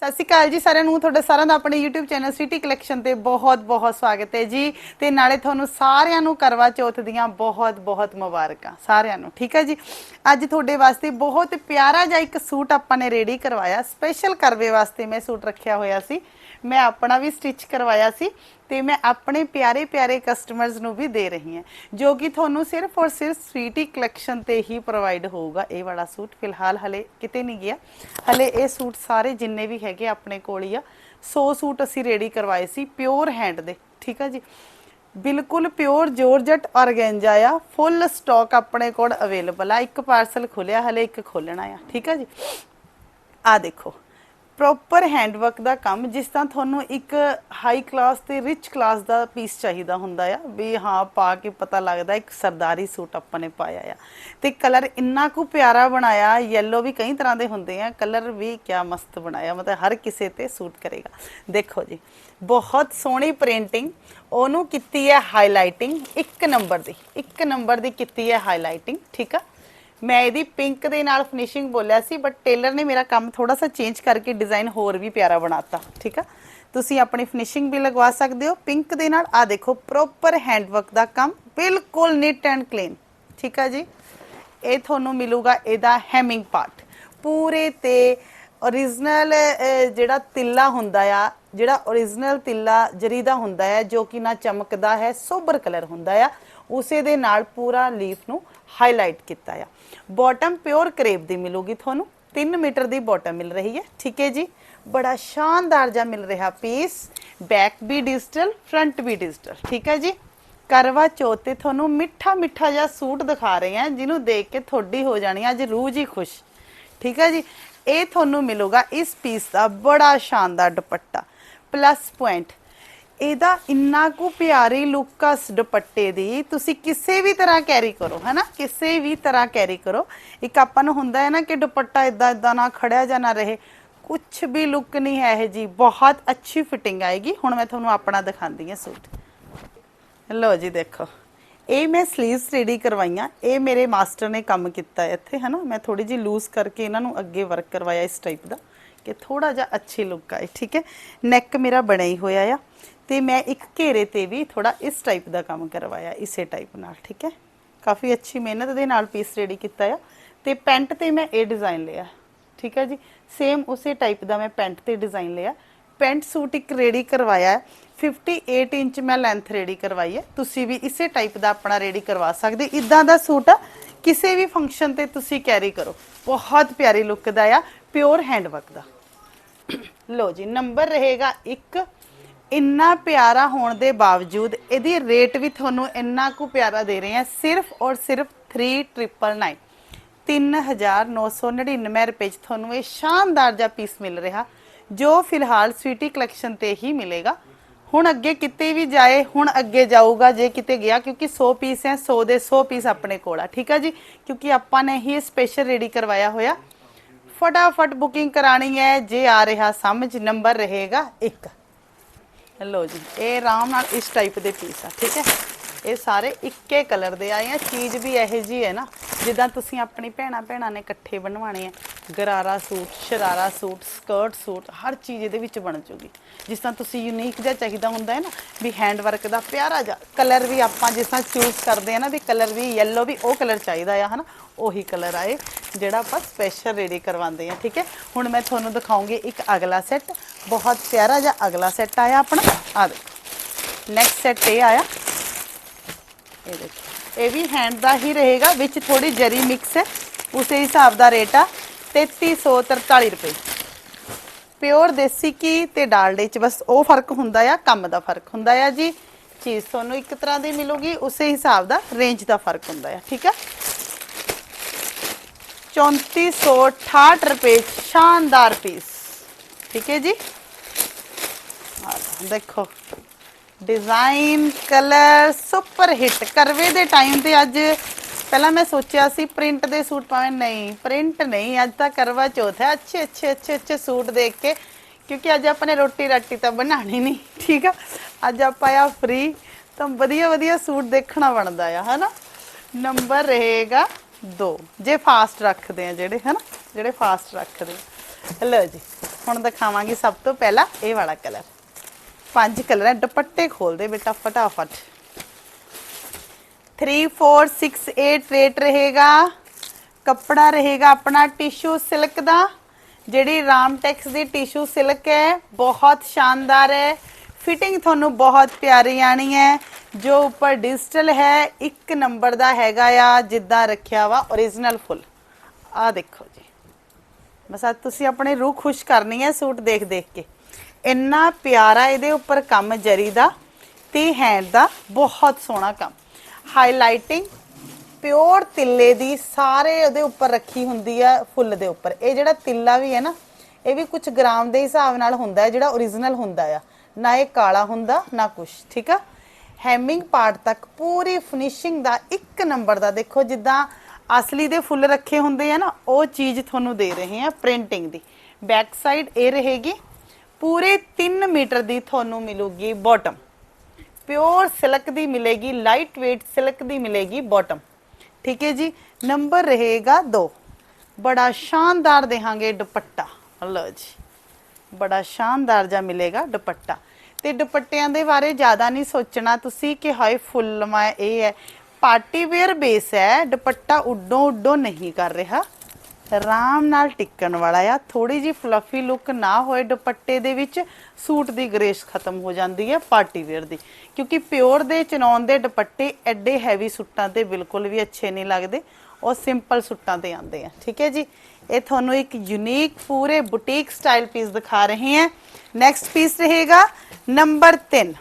ਸਤਿ ਸ਼੍ਰੀ ਅਕਾਲ ਜੀ ਸਾਰਿਆਂ ਨੂੰ, ਤੁਹਾਡਾ ਸਾਰਿਆਂ ਦਾ ਆਪਣੇ YouTube ਚੈਨਲ ਸਿਟੀ ਕਲੈਕਸ਼ਨ ਤੇ ਬਹੁਤ-ਬਹੁਤ ਸਵਾਗਤ ਹੈ ਜੀ। ਤੇ ਨਾਲੇ ਤੁਹਾਨੂੰ ਸਾਰਿਆਂ ਨੂੰ ਕਰਵਾ ਚੌਥ ਦੀਆਂ ਬਹੁਤ-ਬਹੁਤ ਮੁਬਾਰਕਾਂ। ਸਾਰਿਆਂ ਨੂੰ, ਠੀਕ ਹੈ ਜੀ? ਅੱਜ ਤੁਹਾਡੇ ਵਾਸਤੇ ਬਹੁਤ ਪਿਆਰਾ ਜਿਹਾ ਇੱਕ ਸੂਟ ਆਪਾਂ ਨੇ ਰੈਡੀ ਕਰਵਾਇਆ। ਸਪੈਸ਼ਲ ਕਰਵੇ ਵਾਸਤੇ ਮੈਂ ਸੂਟ ਰੱਖਿਆ ਹੋਇਆ ਸੀ। ਮੈਂ ਆਪਣਾ ਵੀ ਸਟਿਚ ਕਰਵਾਇਆ ਸੀ। ਤੇ ਮੈਂ ਆਪਣੇ ਪਿਆਰੇ ਪਿਆਰੇ ਕਸਟਮਰਸ ਨੂੰ ਵੀ ਦੇ ਰਹੀ ਹਾਂ, ਜੋ ਕਿ ਤੁਹਾਨੂੰ ਸਿਰਫ ਔਰ ਸਿਰਫ ਸਵੀਟੀ ਕਲੈਕਸ਼ਨ ਤੇ ਹੀ ਪ੍ਰੋਵਾਈਡ ਹੋਊਗਾ। ਇਹ ਵਾਲਾ ਸੂਟ ਫਿਲਹਾਲ ਹਲੇ ਕਿਤੇ ਨਹੀਂ ਗਿਆ। ਹਲੇ ਇਹ ਸੂਟ ਸਾਰੇ ਜਿੰਨੇ ਵੀ ਹੈਗੇ ਆਪਣੇ ਕੋਲ ਹੀ ਆ। 100 ਸੂਟ ਅਸੀਂ ਰੈਡੀ ਕਰਵਾਏ ਸੀ ਪਿਓਰ ਹੈਂਡ ਦੇ, ਠੀਕ ਆ ਜੀ? ਬਿਲਕੁਲ ਪਿਓਰ ਜੋਰਜਟ ਆਰਗੈਂਜਾ ਆ ਫੁੱਲ ਸਟਾਕ ਆਪਣੇ ਕੋਲ ਅਵੇਲੇਬਲ ਆ। ਇੱਕ ਪਾਰਸਲ ਖੁੱਲਿਆ, ਹਲੇ ਇੱਕ ਖੋਲਣਾ ਆ, ਠੀਕ ਆ ਜੀ? ਆ ਦੇਖੋ। ਪ੍ਰੋਪਰ ਹੈਂਡਵਰਕ ਦਾ ਕੰਮ, ਜਿਸ ਤਰ੍ਹਾਂ ਤੁਹਾਨੂੰ ਇੱਕ ਹਾਈ ਕਲਾਸ ਤੇ ਰਿਚ ਕਲਾਸ ਦਾ ਪੀਸ ਚਾਹੀਦਾ ਹੁੰਦਾ ਆ, ਵੀ ਹਾਂ, ਪਾ ਕੇ ਪਤਾ ਲੱਗਦਾ, ਇੱਕ ਸਰਦਾਰੀ ਸੂਟ ਆਪਾਂ ਨੇ ਪਾਇਆ ਆ। ਤੇ ਕਲਰ ਇੰਨਾ ਕੁ ਪਿਆਰਾ ਬਣਾਇਆ ਯੈਲੋ ਵੀ ਕਈ ਤਰ੍ਹਾਂ ਦੇ ਹੁੰਦੇ ਆ ਕਲਰ ਵੀ ਕਿਆ ਮਸਤ ਬਣਾਇਆ, ਮਤਲਬ ਹਰ ਕਿਸੇ ਤੇ ਸੂਟ ਕਰੇਗਾ। ਦੇਖੋ ਜੀ, ਬਹੁਤ ਸੋਹਣੀ ਪ੍ਰਿੰਟਿੰਗ ਉਹਨੂੰ ਕੀਤੀ ਹੈ ਹਾਈਲਾਈਟਿੰਗ ਇੱਕ ਨੰਬਰ ਦੀ, ਇੱਕ ਨੰਬਰ ਦੀ ਕੀਤੀ ਹੈ ਹਾਈਲਾਈਟਿੰਗ ਠੀਕ ਆ? ਮੈਂ ਇਹਦੀ ਪਿੰਕ ਦੇ ਨਾਲ ਫਿਨਿਸ਼ਿੰਗ ਬੋਲਿਆ ਸੀ ਬਟ ਟੇਲਰ ਨੇ ਮੇਰਾ ਕੰਮ ਥੋੜਾ ਸਾ ਚੇਂਜ ਕਰਕੇ ਡਿਜ਼ਾਈਨ ਹੋਰ ਵੀ ਪਿਆਰਾ ਬਣਾਤਾ, ਠੀਕ ਆ? ਤੁਸੀਂ ਆਪਣੀ ਫਿਨਿਸ਼ਿੰਗ ਵੀ ਲਗਵਾ ਸਕਦੇ ਹੋ। ਪਿੰਕ ਦੇ ਨਾਲ ਆ ਦੇਖੋ ਪ੍ਰੋਪਰ ਹੈਂਡਵਰਕ ਦਾ ਕੰਮ ਬਿਲਕੁਲ ਨੀਟ ਐਂਡ ਕਲੀਨ ਠੀਕ ਆ ਜੀ? ਇਹ ਤੁਹਾਨੂੰ ਮਿਲੂਗਾ ਇਹਦਾ ਹੈਮਿੰਗ ਪਾਰਟ ਪੂਰੇ ਤੇ origignal ਜਿਹੜਾ ਤਿੱਲਾ ਹੁੰਦਾ ਆ, ਜਿਹੜਾ origignal ਤਿੱਲਾ ਜਰੀ ਦਾ ਹੁੰਦਾ ਹੈ ਜੋ ਕਿ ਨਾ ਚਮਕਦਾ ਹੈ, ਸੋਬਰ ਕਲਰ ਹੁੰਦਾ ਆ, ਉਸੇ ਦੇ ਨਾਲ ਪੂਰਾ ਲੀਫ ਨੂੰ ਹਾਈਲਾਈਟ ਕੀਤਾ ਆ। ਬਾਟਮ ਪਿਓਰ ਕਰੇਪ ਦੀ ਮਿਲੂਗੀ ਤੁਹਾਨੂੰ। 3 ਮੀਟਰ ਦੀ ਬਾਟਮ ਮਿਲ ਰਹੀ ਹੈ। ਠੀਕ ਹੈ ਜੀ। ਬੜਾ ਸ਼ਾਨਦਾਰ ਜਿਹਾ ਮਿਲ ਰਿਹਾ ਪੀਸ ਬੈਕ ਵੀ ਡਿਜੀਟਲ ਫਰੰਟ ਵੀ ਡਿਜੀਟਲ ਠੀਕ ਹੈ ਜੀ। ਕਰਵਾ ਚੌਥ ਤੇ ਤੁਹਾਨੂੰ ਮਿੱਠਾ ਮਿੱਠਾ ਜਿਹਾ ਸੂਟ ਦਿਖਾ ਰਹੇ ਹਾਂ। ਜਿਹਨੂੰ ਦੇਖ ਕੇ ਤੁਹਾਡੀ ਹੋ ਜਾਣੀ ਆ। ਅੱਜ ਰੂਹ ਜੀ ਖੁਸ਼। ਠੀਕ ਹੈ ਜੀ। ਇਹ ਤੁਹਾਨੂੰ ਮਿਲੂਗਾ ਇਸ ਪੀਸ ਦਾ ਬੜਾ ਸ਼ਾਨਦਾਰ ਦੁਪੱਟਾ। ਪਲੱਸ ਪੁਆਇੰਟ ਇਹਦਾ ਇੰਨਾ ਕੁ ਪਿਆਰੀ ਲੁੱਕ ਆ ਇਸ ਦੁਪੱਟੇ ਦੀ। ਤੁਸੀਂ ਕਿਸੇ ਵੀ ਤਰ੍ਹਾਂ ਕੈਰੀ ਕਰੋ, ਹੈਨਾ? ਕਿਸੇ ਵੀ ਤਰ੍ਹਾਂ ਕੈਰੀ ਕਰੋ। ਇੱਕ ਆਪਾਂ ਨੂੰ ਹੁੰਦਾ ਹੈ ਨਾ ਕਿ ਦੁਪੱਟਾ ਇਦਾਂ ਇਦਾਂ ਨਾ ਖੜਿਆ ਜਾਂ ਨਾ ਰਹੇ। ਕੁਝ ਵੀ ਲੁੱਕ ਨਹੀਂ ਹੈ ਇਹ ਜੀ। ਬਹੁਤ ਅੱਛੀ ਫਿਟਿੰਗ ਆਏਗੀ। ਹੁਣ ਮੈਂ ਤੁਹਾਨੂੰ ਆਪਣਾ ਦਿਖਾਉਂਦੀ ਹਾਂ ਸੂਟ। ਲਓ ਜੀ ਦੇਖੋ। ਇਹ ਮੈਂ ਸਲੀਵਸ ਰੈਡੀ ਕਰਵਾਈਆਂ। ਇਹ ਮੇਰੇ ਮਾਸਟਰ ਨੇ ਕੰਮ ਕੀਤਾ ਇੱਥੇ, ਹਨਾ? ਮੈਂ ਥੋੜੀ ਜੀ ਲੂਜ਼ ਕਰਕੇ ਇਹਨਾਂ ਨੂੰ ਅੱਗੇ ਵਰਕ ਕਰਵਾਇਆ ਇਸ ਟਾਈਪ ਦਾ ਕਿ ਥੋੜਾ ਜਿਹਾ ਅੱਛੀ ਲੁੱਕ ਆਏ, ਠੀਕ ਹੈ? ਨੈਕ ਮੇਰਾ ਬਣਿਆ ਹੀ ਹੋਇਆ ਆ। ਤੇ ਮੈਂ ਇੱਕ ਘੇਰੇ ਤੇ ਵੀ ਥੋੜਾ ਇਸ ਟਾਈਪ ਦਾ ਕੰਮ ਕਰਵਾਇਆ, ਇਸੇ ਟਾਈਪ ਨਾਲ, ਠੀਕ ਹੈ? ਕਾਫੀ ਅੱਛੀ ਮਿਹਨਤ ਦੇ ਨਾਲ ਪੀਸ ਰੈਡੀ ਕੀਤਾ ਆ ਤੇ ਪੈਂਟ ਤੇ ਮੈਂ ਇਹ ਡਿਜ਼ਾਈਨ ਲਿਆ, ਠੀਕ ਹੈ ਜੀ? ਸੇਮ ਉਸੇ ਟਾਈਪ ਦਾ ਮੈਂ ਪੈਂਟ ਤੇ ਡਿਜ਼ਾਈਨ ਲਿਆ। ਪੈਂਟ ਸੂਟ ਇੱਕ ਰੈਡੀ ਕਰਵਾਇਆ ਹੈ। 58 ਇੰਚ ਮੈਂ ਲੈਂਥ ਰੈਡੀ ਕਰਵਾਈ ਹੈ। ਤੁਸੀਂ ਵੀ ਇਸੇ ਟਾਈਪ ਦਾ ਆਪਣਾ ਰੈਡੀ ਕਰਵਾ ਸਕਦੇ ਇਦਾਂ ਦਾ ਸੂਟ ਕਿਸੇ ਵੀ ਫੰਕਸ਼ਨ ਤੇ ਤੁਸੀਂ ਕੈਰੀ ਕਰੋ। ਬਹੁਤ ਪਿਆਰੀ ਲੁੱਕ ਦਾ ਆ ਪਿਓਰ ਹੈਂਡਵਰਕ ਦਾ। ਲੋ ਜੀ ਨੰਬਰ ਰਹੇਗਾ 1 ਇੰਨਾ ਪਿਆਰਾ ਹੋਣ ਦੇ ਬਾਵਜੂਦ ਇਹਦੀ ਰੇਟ ਵੀ ਤੁਹਾਨੂੰ ਇੰਨਾ ਕੁ ਪਿਆਰਾ ਦੇ ਰਹੇ ਹਾਂ, ਸਿਰਫ ਔਰ ਸਿਰਫ 3999 3999 ਰੁਪਏ ਚ ਤੁਹਾਨੂੰ ਇਹ ਸ਼ਾਨਦਾਰ ਜਿਹਾ ਪੀਸ ਮਿਲ ਰਿਹਾ, ਜੋ ਫਿਲਹਾਲ ਸਵੀਟੀ ਕਲੈਕਸ਼ਨ ਤੇ ਹੀ ਮਿਲੇਗਾ। ਹੁਣ ਅੱਗੇ ਕਿਤੇ ਵੀ ਜਾਏ, ਹੁਣ ਅੱਗੇ ਜਾਊਗਾ, ਜੇ ਕਿਤੇ ਗਿਆ, ਕਿਉਂਕਿ 100 ਪੀਸ ਹੈ 100 ਦੇ 100 ਪੀਸ ਆਪਣੇ ਕੋਲ ਆ, ਠੀਕ ਆ ਜੀ? ਕਿਉਂਕਿ ਆਪਾਂ ਨੇ ਹੀ ਸਪੈਸ਼ਲ ਰੈਡੀ ਕਰਵਾਇਆ ਹੋਇਆ। ਫਟਾਫਟ ਬੁਕਿੰਗ ਕਰਾਣੀ ਹੈ, ਜੇ ਆ ਰਿਹਾ ਸਮਝ ਨੰਬਰ ਰਹੇਗਾ 1 ਲੋ ਜੀ, ਇਹ ਆਰਾਮ ਨਾਲ ਇਸ ਟਾਈਪ ਦੇ ਪੀਸ ਆ, ਠੀਕ ਹੈ? ਇਹ ਸਾਰੇ ਇੱਕੇ ਕਲਰ ਦੇ ਆਏ ਆ, ਚੀਜ਼ ਵੀ ਇਹੋ ਜੀ ਹੈ ਨਾ, ਜਿੱਦਾਂ ਤੁਸੀਂ ਆਪਣੀ ਭੈਣਾ ਭੈਣਾ ਨੇ ਇਕੱਠੇ ਬਣਵਾਣੇ ਆ, gharara suit, sharara suit skirt suit, ਹਰ ਚੀਜ਼ ਇਹਦੇ ਵਿੱਚ ਬਣ ਜੂਗੀ। ਜਿਸ ਤਰ੍ਹਾਂ ਤੁਸੀਂ ਯੂਨੀਕ ਜਿਹਾ ਚਾਹੀਦਾ ਹੁੰਦਾ ਹੈ ਨਾ, ਵੀ ਹੈਂਡ ਵਰਕ ਦਾ ਪਿਆਰਾ ਜਿਹਾ ਕਲਰ ਵੀ ਆਪਾਂ ਜਿਸ ਤਰ੍ਹਾਂ ਚੂਜ਼ ਕਰਦੇ ਆ ਨਾ, ਵੀ ਕਲਰ ਵੀ ਯੈਲੋ ਵੀ ਉਹ ਕਲਰ ਚਾਹੀਦਾ ਆ, ਹਨਾ? ਉਹੀ ਕਲਰ ਆਏ, ਜਿਹੜਾ ਆਪਾਂ ਸਪੈਸ਼ਲ ਰੈਡੀ ਕਰਵਾਉਂਦੇ ਆ ਠੀਕ ਹੈ? ਹੁਣ ਮੈਂ ਤੁਹਾਨੂੰ ਦਿਖਾਉਂਗੀ ਇੱਕ ਅਗਲਾ ਸੈੱਟ ਬਹੁਤ ਪਿਆਰਾ ਜਿਹਾ ਅਗਲਾ ਸੈੱਟ ਆਇਆ ਆਪਣਾ। ਆ ਦੇਖੋ। ਨੈਕਸਟ ਸੈੱਟ ਇਹ ਆਇਆ। ਇਹ ਦੇਖੋ। ਇਹ ਵੀ ਹੈਂਡ ਦਾ ਹੀ ਰਹੇਗਾ, ਵਿੱਚ ਥੋੜੀ ਜਰੀ ਮਿਕਸ ਹੈ। ਉਸੇ ਹਿਸਾਬ ਦਾ ਰੇਟ ਆ। 3343 ਰੁਪਏ। ਪਿਓਰ ਦੇਸੀ ਘੀ ਤੇ ਡਾਲਡੇ ਚ ਬਸ ਉਹ ਫ਼ਰਕ ਹੁੰਦਾ ਆ, ਕੰਮ ਦਾ ਫ਼ਰਕ ਹੁੰਦਾ ਆ ਜੀ। ਚੀਜ਼ ਤੁਹਾਨੂੰ ਇੱਕ ਤਰ੍ਹਾਂ ਦੀ ਮਿਲੂਗੀ, ਉਸੇ ਹਿਸਾਬ ਦਾ ਰੇਂਜ ਦਾ ਫ਼ਰਕ ਹੁੰਦਾ ਆ, ਠੀਕ ਆ? 3468 ਰੁਪਏ ਚ ਸ਼ਾਨਦਾਰ ਪੀਸ ਠੀਕ ਹੈ ਜੀ ਆ ਲਓ, ਦੇਖੋ ਡਿਜ਼ਾਈਨ ਕਲਰ ਸੁਪਰ ਹਿੱਟ ਕਰਵੇ ਦੇ ਟਾਈਮ ਤੇ ਅੱਜ ਪਹਿਲਾਂ ਮੈਂ ਸੋਚਿਆ ਸੀ ਪ੍ਰਿੰਟ ਦੇ ਸੂਟ ਪਾਵੇਂ ਨਹੀਂ ਪ੍ਰਿੰਟ ਨਹੀਂ ਅੱਜ ਤਾਂ ਕਰਵਾ ਚੌਥ ਹੈ ਅੱਛੇ ਅੱਛੇ ਅੱਛੇ ਅੱਛੇ ਸੂਟ ਦੇਖ ਕੇ ਕਿਉਂਕਿ ਅੱਜ ਆਪਾਂ ਨੇ ਰੋਟੀ ਰਾਟੀ ਤਾਂ ਬਣਾਣੀ ਨਹੀਂ ਠੀਕ ਆ ਅੱਜ ਆਪਾਂ ਆ ਫ੍ਰੀ ਤਾਂ ਵਧੀਆ ਵਧੀਆ ਸੂਟ ਦੇਖਣਾ ਬਣਦਾ ਆ ਹਨਾ ਨੰਬਰ ਰਹੇਗਾ ਦੋ। ਜੇ ਫਾਸਟ ਰੱਖਦੇ ਆ ਜਿਹੜੇ, ਹਨਾ? ਜਿਹੜੇ ਫਾਸਟ ਰੱਖਦੇ ਆ। ਲਓ ਜੀ, ਹੁਣ ਦਿਖਾਵਾਂਗੀ ਸਭ ਤੋਂ ਪਹਿਲਾਂ ਇਹ ਵਾਲਾ ਕਲਰ। ਪੰਜ ਕਲਰ ਹੈ ਦੁਪੱਟੇ ਖੋਲ ਦੇ ਬੇਟਾ, ਫਟਾਫਟ। 3468 ਰੇਟ ਰਹੇਗਾ। ਕੱਪੜਾ ਰਹੇਗਾ ਆਪਣਾ ਟਿਸ਼ੂ ਸਿਲਕ ਦਾ। ਜਿਹੜੀ ਰਾਮਟੈਕਸ ਦੀ ਟਿਸ਼ੂ ਸਿਲਕ ਹੈ, ਬਹੁਤ ਸ਼ਾਨਦਾਰ ਹੈ। ਫਿਟਿੰਗ ਤੁਹਾਨੂੰ ਬਹੁਤ ਪਿਆਰੀ ਆਣੀ ਹੈ। ਜੋ ਉੱਪਰ ਡਿਜੀਟਲ ਹੈ, ਇੱਕ ਨੰਬਰ ਦਾ ਹੈਗਾ ਆ, ਜਿੱਦਾਂ ਰੱਖਿਆ ਵਾ origignal ਫੁੱਲ। ਆ ਦੇਖੋ ਜੀ। ਬਸ ਅੱਜ ਤੁਸੀਂ ਆਪਣੇ ਰੂਹ ਖੁਸ਼ ਕਰਨੀ ਹੈ ਸੂਟ ਦੇਖ ਦੇਖ ਕੇ। ਇੰਨਾ ਪਿਆਰਾ ਇਹਦੇ ਉੱਪਰ ਕੰਮ ਜਰੀ ਦਾ ਤੇ ਹੈਂਡ ਦਾ, ਬਹੁਤ ਸੋਹਣਾ ਕੰਮ। ਹਾਈਲਾਈਟਿੰਗ ਪਿਓਰ ਤਿੱਲੇ ਦੀ ਸਾਰੇ ਉਹਦੇ ਉੱਪਰ ਰੱਖੀ ਹੁੰਦੀ ਆ ਫੁੱਲ ਦੇ ਉੱਪਰ। ਇਹ ਜਿਹੜਾ ਤਿੱਲਾ ਵੀ ਹੈ ਨਾ, ਇਹ ਵੀ ਕੁਝ ਗ੍ਰਾਮ ਦੇ ਹਿਸਾਬ ਨਾਲ ਹੁੰਦਾ ਹੈ, ਜਿਹੜਾ origignal ਹੁੰਦਾ ਆ। ਨਾ ਇਹ ਕਾਲਾ ਹੁੰਦਾ, ਨਾ ਕੁਝ ਠੀਕ ਆ? ਹੈਮਿੰਗ ਪਾਰਟ ਤੱਕ ਪੂਰੀ ਫਿਨਿਸ਼ਿੰਗ ਦਾ ਇੱਕ ਨੰਬਰ ਦਾ। ਦੇਖੋ ਜਿੱਦਾਂ ਅਸਲੀ ਦੇ ਫੁੱਲ ਰੱਖੇ ਹੁੰਦੇ ਆ ਨਾ, ਉਹ ਚੀਜ਼ ਤੁਹਾਨੂੰ ਦੇ ਰਹੇ ਆ ਪ੍ਰਿੰਟਿੰਗ ਦੀ। ਬੈਕ ਸਾਈਡ ਇਹ ਰਹੇਗੀ। ਪੂਰੇ 3 ਮੀਟਰ ਦੀ ਤੁਹਾਨੂੰ ਮਿਲੂਗੀ ਬਾਟਮ ਪਿਓਰ ਸਿਲਕ ਦੀ ਮਿਲੇਗੀ ਲਾਈਟ weight ਸਿਲਕ ਦੀ ਮਿਲੇਗੀ ਬਾਟਮ ਠੀਕ ਹੈ ਜੀ? ਨੰਬਰ ਰਹੇਗਾ 2 ਬੜਾ ਸ਼ਾਨਦਾਰ ਦੇਹਾਂਗੇ ਦੁਪੱਟਾ। ਲਓ ਜੀ। ਬੜਾ ਸ਼ਾਨਦਾਰ ਜਿਹਾ ਮਿਲੇਗਾ ਦੁਪੱਟਾ। ਤੇ ਦੁਪੱਟਿਆਂ ਦੇ ਬਾਰੇ ਜ਼ਿਆਦਾ ਨਹੀਂ ਸੋਚਣਾ। ਤੁਸੀਂ ਕਿ ਹਾਏ ਫੁੱਲ ਮਾ ਇਹ ਹੈ। ਪਾਰਟੀ ਵੇਅਰ ਬੇਸ ਹੈ। ਦੁਪੱਟਾ ਉੱਡੋ ਉੱਡੋ ਨਹੀਂ ਕਰ ਰਿਹਾ। ਆਰਾਮ ਨਾਲ ਟਿਕਣ ਵਾਲਾ ਆ। ਥੋੜੀ ਜੀ ਫਲਫੀ ਲੁੱਕ ਨਾ ਹੋਏ ਦੁਪੱਟੇ ਦੇ ਵਿੱਚ, ਸੂਟ ਦੀ ਗ੍ਰੇਸ ਖਤਮ ਹੋ ਜਾਂਦੀ ਹੈ ਪਾਰਟੀ ਵੇਅਰ ਦੀ। ਕਿਉਂਕਿ ਪਿਓਰ ਦੇ ਚਨੌਨ ਦੇ ਦੁਪੱਟੇ ਐਡੇ ਹੈਵੀ ਸੂਟਾਂ ਤੇ ਬਿਲਕੁਲ ਵੀ ਅੱਛੇ ਨਹੀਂ ਲੱਗਦੇ। ਉਹ ਸਿੰਪਲ ਸੂਟਾਂ ਤੇ ਆਉਂਦੇ ਆ। ਠੀਕ ਹੈ ਜੀ? ਇਹ ਤੁਹਾਨੂੰ ਇੱਕ ਯੂਨੀਕ ਪੂਰੇ ਬੁਟੀਕ ਸਟਾਈਲ ਪੀਸ ਦਿਖਾ ਰਹੇ ਹਾਂ ਨੈਕਸਟ ਪੀਸ ਰਹੇਗਾ ਨੰਬਰ 3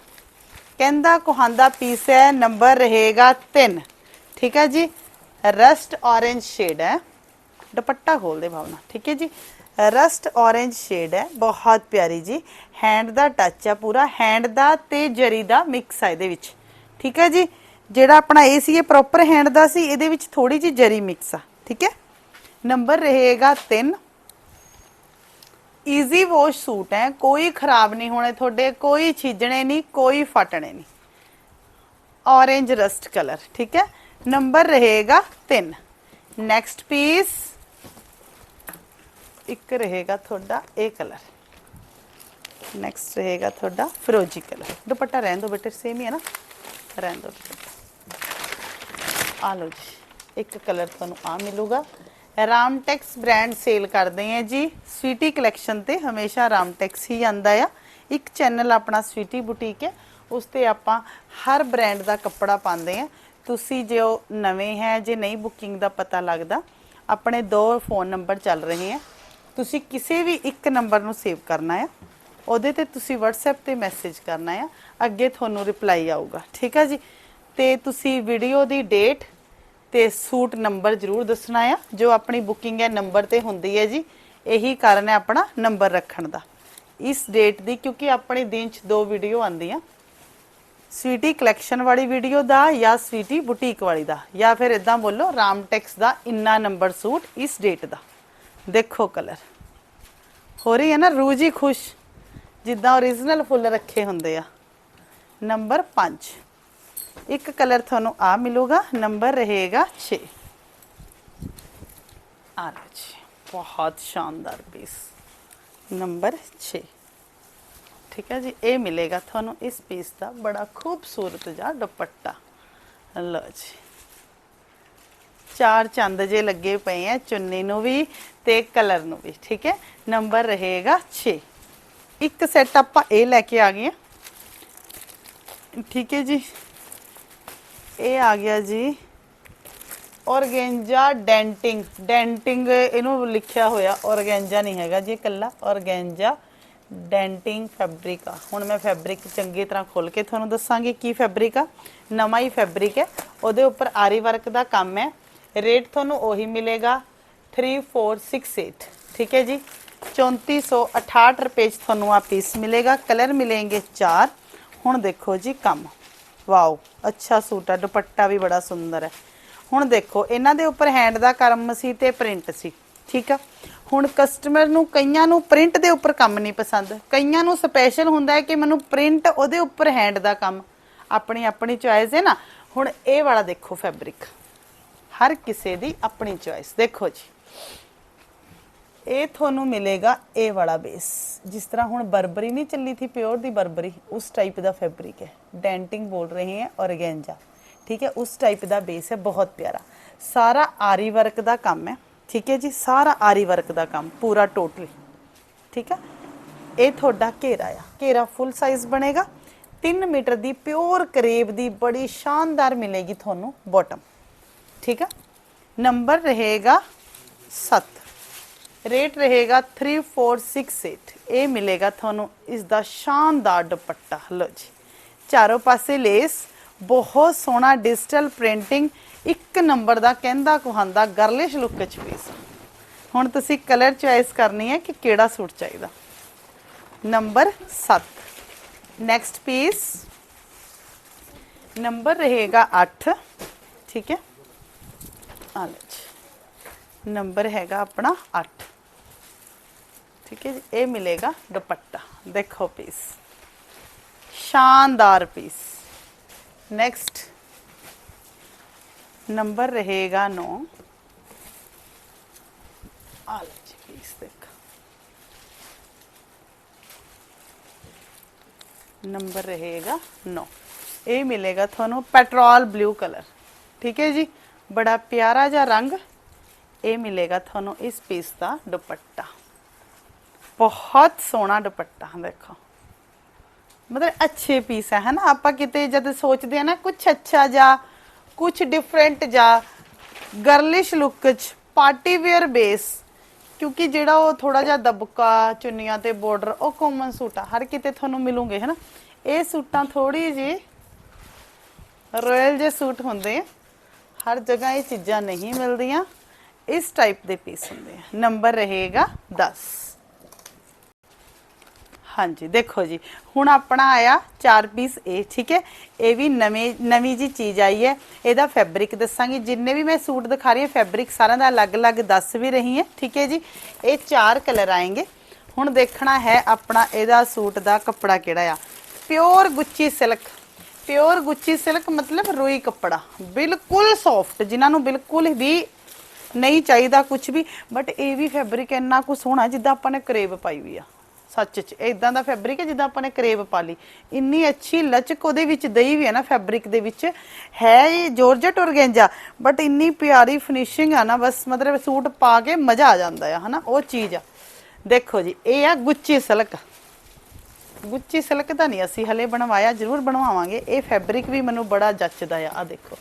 ਕਹਿੰਦਾ ਕੋਹਾਂਦਾ ਪੀਸ ਹੈ ਨੰਬਰ ਰਹੇਗਾ 3 ਠੀਕ ਹੈ ਜੀ? ਰਸਟ orange ਸ਼ੇਡ ਹੈ। ਦੁਪੱਟਾ ਖੋਲ ਦੇ ਭਾਵਨਾ। ਠੀਕ ਹੈ ਜੀ? ਰਸਟ orange ਸ਼ੇਡ ਹੈ। ਬਹੁਤ ਪਿਆਰੀ ਜੀ। ਹੈਂਡ ਦਾ ਟੱਚ ਆ ਪੂਰਾ। ਹੈਂਡ ਦਾ ਤੇ ਜਰੀ ਦਾ ਮਿਕਸ ਆ ਇਹਦੇ ਵਿੱਚ। ਠੀਕ ਹੈ ਜੀ? ਜਿਹੜਾ ਆਪਣਾ ਇਹ ਸੀ ਇਹ ਪ੍ਰੋਪਰ ਹੈਂਡ ਦਾ ਸੀ, ਇਹਦੇ ਵਿੱਚ ਥੋੜੀ ਜਿਹੀ ਜਰੀ ਮਿਕਸ ਆ, ਠੀਕ ਹੈ? ਨੰਬਰ ਰਹੇਗਾ 3 ਈਜ਼ੀ ਵਾਸ਼ ਸੂਟ ਹੈ, ਕੋਈ ਖਰਾਬ ਨਹੀਂ ਹੋਣੇ ਤੁਹਾਡੇ, ਕੋਈ ਛਿਜਣੇ ਨਹੀਂ, ਕੋਈ ਫਟਣੇ ਨਹੀਂ। Orange ਰਸਟ ਕਲਰ ਠੀਕ ਹੈ? ਨੰਬਰ ਰਹੇਗਾ 3 ਨੈਕਸਟ ਪੀਸ ਇੱਕ ਰਹੇਗਾ ਤੁਹਾਡਾ ਇਹ ਕਲਰ ਨੈਕਸਟ ਰਹੇਗਾ ਤੁਹਾਡਾ ਫਿਰੋਜੀ ਕਲਰ ਦੁਪੱਟਾ ਰਹਿਣ ਦੋ ਬੇਟੇ ਸੇਮ ਹੀ ਹੈ ਨਾ? ਰਹਿਣ ਦੋ ਦੁਪੱਟਾ ਆ ਲਓ ਜੀ, ਇੱਕ ਕਲਰ ਤੁਹਾਨੂੰ ਆ ਮਿਲੂਗਾ। ਰਾਮਟੈਕਸ ਬ੍ਰਾਂਡ ਸੇਲ ਕਰਦੇ ਆ ਜੀ। ਸਵੀਟੀ ਕਲੈਕਸ਼ਨ ਤੇ ਹਮੇਸ਼ਾ ਰਾਮਟੈਕਸ ਹੀ ਆਂਦਾ ਆ। ਇੱਕ ਚੈਨਲ ਆਪਣਾ ਸਵੀਟੀ ਬੁਟੀਕ ਹੈ, ਉਸ ਤੇ ਆਪਾਂ ਹਰ ਬ੍ਰਾਂਡ ਦਾ ਕੱਪੜਾ ਪਾਉਂਦੇ ਆ ਤੁਸੀਂ ਜੇ ਉਹ ਨਵੇਂ ਹੈ, ਜੇ ਨਹੀਂ ਬੁਕਿੰਗ ਦਾ ਪਤਾ ਲੱਗਦਾ, ਆਪਣੇ ਦੋ ਫੋਨ ਨੰਬਰ ਚੱਲ ਰਹੇ ਆ ਤੁਸੀਂ ਕਿਸੇ ਵੀ ਇੱਕ ਨੰਬਰ ਨੂੰ ਸੇਵ ਕਰਨਾ ਆ। ਉਹਦੇ ਤੇ ਤੁਸੀਂ WhatsApp ਤੇ ਮੈਸੇਜ ਕਰਨਾ ਆ। ਅੱਗੇ ਤੁਹਾਨੂੰ ਰਿਪਲਾਈ ਆਊਗਾ। ਠੀਕ ਆ ਜੀ? ਤੇ ਤੁਸੀਂ ਵੀਡੀਓ ਦੀ ਡੇਟ ਤੇ ਸੂਟ ਨੰਬਰ ਜ਼ਰੂਰ ਦੱਸਣਾ ਆ, ਜੋ ਆਪਣੀ ਬੁਕਿੰਗ ਹੈ ਨੰਬਰ ਤੇ ਹੁੰਦੀ ਹੈ ਜੀ। ਇਹੀ ਕਾਰਨ ਹੈ ਆਪਣਾ ਨੰਬਰ ਰੱਖਣ ਦਾ। ਇਸ ਡੇਟ ਦੀ ਕਿਉਂਕਿ ਆਪਣੇ ਦਿਨ ਚ ਦੋ ਵੀਡੀਓ ਆਉਂਦੀਆਂ। ਸਵੀਟੀ ਕਲੈਕਸ਼ਨ ਵਾਲੀ ਵੀਡੀਓ ਦਾ ਜਾਂ ਸਵੀਟੀ ਬੁਟੀਕ ਵਾਲੀ ਦਾ, ਜਾਂ ਫਿਰ ਇਦਾਂ ਬੋਲੋ ਰਾਮਟੈਕਸ ਦਾ ਇੰਨਾ ਨੰਬਰ ਸੂਟ ਇਸ ਡੇਟ ਦਾ। ਦੇਖੋ ਕਲਰ ਹੋ ਰਹੀ ਹੈ ਨਾ ਰੂਹ ਜੀ ਖੁਸ਼, ਜਿੱਦਾਂ origignal ਫੁੱਲ ਰੱਖੇ ਹੁੰਦੇ ਆ। ਨੰਬਰ 5 ਇੱਕ ਕਲਰ ਤੁਹਾਨੂੰ ਆ ਮਿਲੂਗਾ, ਨੰਬਰ ਰਹੇਗਾ 6 ਆ ਲਓ ਜੀ, ਬਹੁਤ ਸ਼ਾਨਦਾਰ ਪੀਸ ਨੰਬਰ 6 ਠੀਕ ਹੈ ਜੀ, ਇਹ ਮਿਲੇਗਾ ਤੁਹਾਨੂੰ ਇਸ ਪੀਸ ਦਾ ਬੜਾ ਖੂਬਸੂਰਤ ਜਿਹਾ ਦੁਪੱਟਾ। ਲਓ ਜੀ। ਚਾਰ ਚੰਦ ਜੇ ਲੱਗੇ ਪਏ ਆ, ਚੁੰਨੀ ਨੂੰ ਵੀ ਤੇ ਕਲਰ ਨੂੰ ਵੀ, ਠੀਕ ਹੈ? ਨੰਬਰ ਰਹੇਗਾ 6 ਇੱਕ ਸੈੱਟ ਆਪਾਂ ਇਹ ਲੈ ਕੇ ਆ ਗਏ ਆ ਠੀਕ ਹੈ ਜੀ। ਇਹ ਆ ਗਿਆ ਜੀ। Organza denting. ਡੈਂਟਿੰਗ ਇਹਨੂੰ ਲਿਖਿਆ ਹੋਇਆ, ਔਰਗੈਂਜਾ ਨਹੀਂ ਹੈਗਾ ਜੀ ਇਕੱਲਾ। ਔਰਗੈਂਜਾ ਡੈਂਟਿੰਗ ਫੈਬਰਿਕ। ਆ ਹੁਣ ਮੈਂ ਫੈਬਰਿਕ ਚੰਗੀ ਤਰ੍ਹਾਂ ਖੋਲ ਕੇ ਤੁਹਾਨੂੰ ਦੱਸਾਂਗੀ ਕੀ ਫੈਬਰਿਕ ਆ। ਨਵਾਂ ਹੀ ਫੈਬਰਿਕ ਹੈ। ਉਹਦੇ ਉੱਪਰ ਆਰੀ ਵਰਕ ਦਾ ਕੰਮ ਹੈ। ਰੇਟ ਤੁਹਾਨੂੰ ਉਹੀ ਮਿਲੇਗਾ। 3468 ਠੀਕ ਹੈ ਜੀ। 3468 ਰੁਪਏ 'ਚ ਤੁਹਾਨੂੰ ਆ ਪੀਸ ਮਿਲੇਗਾ। ਕਲਰ ਮਿਲेंगे ਚਾਰ। ਹੁਣ ਦੇਖੋ ਜੀ ਕੰਮ। ਵਾਓ, ਅੱਛਾ ਸੂਟ ਹੈ ਦੁਪੱਟਾ ਵੀ ਬੜਾ ਸੁੰਦਰ ਹੈ। ਹੁਣ ਦੇਖੋ, ਇਹਨਾਂ ਦੇ ਉੱਪਰ ਹੈਂਡ ਦਾ ਕੰਮ ਸੀ ਤੇ ਪ੍ਰਿੰਟ ਸੀ, ਠੀਕ ਆ? ਹੁਣ ਕਸਟਮਰ ਨੂੰ ਕਈਆਂ ਨੂੰ ਪ੍ਰਿੰਟ ਦੇ ਉੱਪਰ ਕੰਮ ਨਹੀਂ ਪਸੰਦ। ਕਈਆਂ ਨੂੰ ਸਪੈਸ਼ਲ ਹੁੰਦਾ ਹੈ ਕਿ ਮੈਨੂੰ ਪ੍ਰਿੰਟ ਉਹਦੇ ਉੱਪਰ ਹੈਂਡ ਦਾ ਕੰਮ। ਆਪਣੀ ਆਪਣੀ ਚੁਆਇਸ ਹੈ ਨਾ? ਹੁਣ ਇਹ ਵਾਲਾ ਦੇਖੋ ਫੈਬਰਿਕ ਹਰ ਕਿਸੇ ਦੀ ਆਪਣੀ ਚੁਆਇਸ ਦੇਖੋ ਜੀ। ਇਹ ਤੁਹਾਨੂੰ ਮਿਲੇਗਾ ਇਹ ਵਾਲਾ ਬੇਸ ਜਿਸ ਤਰ੍ਹਾਂ ਹੁਣ ਬਰਬਰੀ ਨਹੀਂ ਚੱਲੀ ਥੀ ਪਿਓਰ ਦੀ ਬਰਬਰੀ ਉਸ ਟਾਈਪ ਦਾ ਫੈਬਰਿਕ ਹੈ ਡੈਂਟਿੰਗ ਬੋਲ ਰਹੇ ਹੈ ਔਰਗੈਂਜਾ ਠੀਕ ਹੈ ਉਸ ਟਾਈਪ ਦਾ ਬੇਸ ਹੈ ਬਹੁਤ ਪਿਆਰਾ ਸਾਰਾ ਆਰੀ ਵਰਕ ਦਾ ਕੰਮ ਹੈ ਠੀਕ ਹੈ ਜੀ ਸਾਰਾ ਆਰੀ ਵਰਕ ਦਾ ਕੰਮ ਪੂਰਾ ਟੋਟਲੀ ਠੀਕ ਹੈ ਇਹ ਤੁਹਾਡਾ ਘੇਰਾ ਆ ਘੇਰਾ ਫੁੱਲ ਸਾਈਜ਼ ਬਣੇਗਾ 3 ਮੀਟਰ ਦੀ ਪਿਓਰ ਕਰੇਬ ਦੀ ਬੜੀ ਸ਼ਾਨਦਾਰ ਮਿਲੇਗੀ ਤੁਹਾਨੂੰ ਬਾਟਮ ਠੀਕ ਹੈ ਨੰਬਰ ਰਹੇਗਾ 7 ਰੇਟ ਰਹੇਗਾ 3468 ਇਹ ਮਿਲੇਗਾ ਤੁਹਾਨੂੰ ਇਸ ਦਾ ਸ਼ਾਨਦਾਰ ਦੁਪੱਟਾ। ਲਓ ਜੀ, ਚਾਰੋਂ ਪਾਸੇ ਲੇਸ ਬਹੁਤ ਸੋਹਣਾ ਡਿਜੀਟਲ ਪ੍ਰਿੰਟਿੰਗ ਇੱਕ ਨੰਬਰ ਦਾ ਕਹਿੰਦਾ ਕੁਹਾਂਦਾ ਗਰਲਿਸ਼ ਲੁੱਕ ਚ ਪੀਸ ਹੁਣ ਤੁਸੀਂ ਕਲਰ ਚੁਆਇਸ ਕਰਨੀ ਹੈ ਕਿ ਕਿਹੜਾ ਸੂਟ ਚਾਹੀਦਾ। ਨੰਬਰ 7 ਨੈਕਸਟ ਪੀਸ ਨੰਬਰ ਰਹੇਗਾ 8 ਠੀਕ ਹੈ? ਆ ਲਓ ਜੀ। ਨੰਬਰ ਹੈਗਾ ਆਪਣਾ 8 ਠੀਕ ਹੈ ਜੀ ਇਹ ਮਿਲੇਗਾ ਦੁਪੱਟਾ ਦੇਖੋ ਪੀਸ ਸ਼ਾਨਦਾਰ ਪੀਸ ਨੈਕਸਟ ਨੰਬਰ ਰਹੇਗਾ 9 ਆ ਲਓ ਜੀ ਪੀਸ ਦੇਖੋ ਨੰਬਰ ਰਹੇਗਾ 9 ਇਹ ਮਿਲੇਗਾ ਤੁਹਾਨੂੰ ਪੈਟਰੋਲ ਬਲੂ ਕਲਰ ਠੀਕ ਹੈ ਜੀ ਬੜਾ ਪਿਆਰਾ ਜਿਹਾ ਰੰਗ ਇਹ ਮਿਲੇਗਾ ਤੁਹਾਨੂੰ ਇਸ ਪੀਸ ਦਾ ਦੁਪੱਟਾ ਬਹੁਤ ਸੋਹਣਾ ਦੁਪੱਟਾ, ਦੇਖੋ। ਮਤਲਬ ਅੱਛੇ ਪੀਸ ਹੈ, ਹਨਾ? ਆਪਾਂ ਕਿਤੇ ਜਦ ਸੋਚਦੇ ਆ ਨਾ ਕੁਝ ਅੱਛਾ ਜਾਂ ਕੁਝ ਡਿਫਰੈਂਟ ਜਾਂ ਗਰਲਿਸ਼ ਲੁੱਕ ਚ ਪਾਰਟੀ ਵੇਅਰ ਬੇਸ ਕਿਉਂਕਿ ਜਿਹੜਾ ਉਹ ਥੋੜਾ ਜਿਹਾ ਦਬਕਾ, ਚੁੰਨੀਆਂ ਤੇ ਬਾਰਡਰ ਉਹ ਕਾਮਨ ਸੂਟ ਆ। ਹਰ ਕਿਤੇ ਤੁਹਾਨੂੰ ਮਿਲੂਗੇ, ਹਨਾ? ਇਹ ਸੂਟਾਂ ਥੋੜੀ ਜੀ ਰਾਇਲ ਜੇ ਸੂਟ ਹੁੰਦੇ ਆ। ਹਰ ਜਗ੍ਹਾ ਇਹ ਚੀਜ਼ਾਂ ਨਹੀਂ ਮਿਲਦੀਆਂ। ਇਸ ਟਾਈਪ ਦੇ ਪੀਸ ਹੁੰਦੇ ਆ। ਨੰਬਰ ਰਹੇਗਾ 10 ਹਾਂਜੀ, ਦੇਖੋ ਜੀ, ਹੁਣ ਆਪਣਾ ਆਇਆ ਚਾਰ ਪੀਸ ਇਹ ਠੀਕ ਹੈ? ਇਹ ਵੀ ਨਵੇਂ, ਨਵੀਂ ਜੀ ਚੀਜ਼ ਆਈ ਹੈ। ਇਹਦਾ ਫੈਬਰਿਕ ਦੱਸਾਂਗੀ। ਜਿੰਨੇ ਵੀ ਮੈਂ ਸੂਟ ਦਿਖਾ ਰਹੀ ਹਾਂ ਫੈਬਰਿਕ ਸਾਰਿਆਂ ਦਾ ਅਲੱਗ-ਅਲੱਗ ਦੱਸ ਵੀ ਰਹੀ ਹਾਂ, ਠੀਕ ਹੈ ਜੀ? ਇਹ ਚਾਰ ਕਲਰ ਆਏਗੇ। ਹੁਣ ਦੇਖਣਾ ਹੈ ਆਪਣਾ ਇਹਦਾ ਸੂਟ ਦਾ ਕੱਪੜਾ ਕਿਹੜਾ ਆ। Pure Gucci silk pure Gucci silk ਮਤਲਬ ਰੂਈ ਕੱਪੜਾ। ਬਿਲਕੁਲ ਸੌਫਟ ਜਿਨ੍ਹਾਂ ਨੂੰ ਬਿਲਕੁਲ ਵੀ ਨਹੀਂ ਚਾਹੀਦਾ ਕੁਝ ਵੀ। ਬਟ ਇਹ ਵੀ ਫੈਬਰਿਕ ਇੰਨਾ ਕੁ ਸੋਹਣਾ, ਜਿੱਦਾਂ ਆਪਾਂ ਨੇ ਕਰੇਬ ਪਾਈ ਹੋਈ ਆ। ਸੱਚ ਚ। ਇਦਾਂ ਦਾ ਫੈਬਰਿਕ ਹੈ, ਜਿੱਦਾਂ ਆਪਾਂ ਨੇ ਕਰੇਬ ਪਾ ਲਈ। ਇੰਨੀ ਅੱਛੀ ਲਚਕ ਉਹਦੇ ਵਿੱਚ ਦਈ ਵੀ ਹੈ ਨਾ ਫੈਬਰਿਕ ਦੇ ਵਿੱਚ। ਹੈ ਇਹ ਜੋਰਜਟ ਔਰਗੈਂਜਾ ਬਟ ਇੰਨੀ ਪਿਆਰੀ ਫਿਨਿਸ਼ਿੰਗ ਆ ਨਾ, ਬਸ ਮਤਲਬ ਸੂਟ ਪਾ ਕੇ ਮਜ਼ਾ ਆ ਜਾਂਦਾ ਆ, ਹਨਾ? ਉਹ ਚੀਜ਼ ਆ। ਦੇਖੋ ਜੀ, ਇਹ ਆ ਗੁੱਚੀ ਸਿਲਕ ਗੁੱਚੀ ਸਿਲਕ ਤਾਂ ਨਹੀਂ ਅਸੀਂ ਹਲੇ ਬਣਵਾਇਆ, ਜ਼ਰੂਰ ਬਣਵਾਵਾਂਗੇ। ਇਹ ਫੈਬਰਿਕ ਵੀ ਮੈਨੂੰ ਬੜਾ ਜੱਚਦਾ ਆ ਆ ਦੇਖੋ।